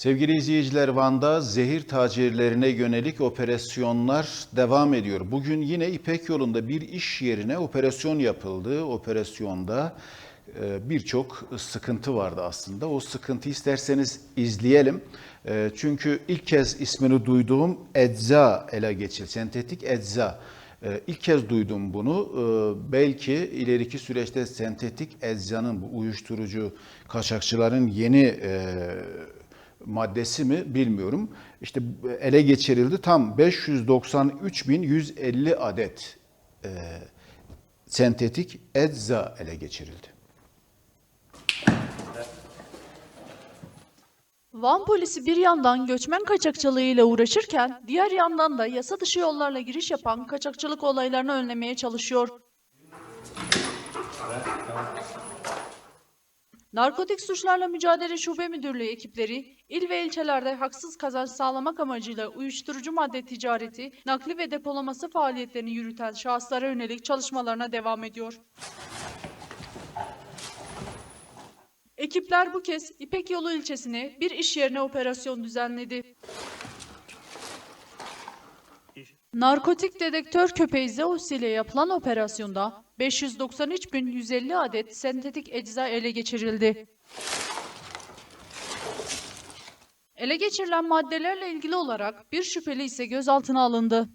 Sevgili izleyiciler Van'da zehir tacirlerine yönelik operasyonlar devam ediyor. Bugün yine İpek yolunda bir iş yerine operasyon yapıldı. Operasyonda e, birçok sıkıntı vardı aslında. O sıkıntı isterseniz izleyelim. E, Çünkü ilk kez ismini duyduğum ecza ele geçirildi. Sentetik ecza. E, İlk kez duydum bunu. Belki ileriki süreçte sentetik eczanın bu uyuşturucu kaçakçıların yeni maddesi mi bilmiyorum. İşte ele geçirildi tam 593.150 adet e, sentetik ecza ele geçirildi. Van polisi bir yandan göçmen kaçakçılığıyla uğraşırken diğer yandan da yasa dışı yollarla giriş yapan kaçakçılık olaylarını önlemeye çalışıyor. Narkotik Suçlarla Mücadele Şube Müdürlüğü ekipleri il ve ilçelerde haksız kazanç sağlamak amacıyla uyuşturucu madde ticareti, nakli ve depolaması faaliyetlerini yürüten şahıslara yönelik çalışmalarına devam ediyor. Ekipler bu kez İpek Yolu ilçesine bir iş yerine operasyon düzenledi. Narkotik dedektör köpeği Zeus ile yapılan operasyonda 593.150 adet sentetik ecza ele geçirildi. Ele geçirilen maddelerle ilgili olarak bir şüpheli ise gözaltına alındı.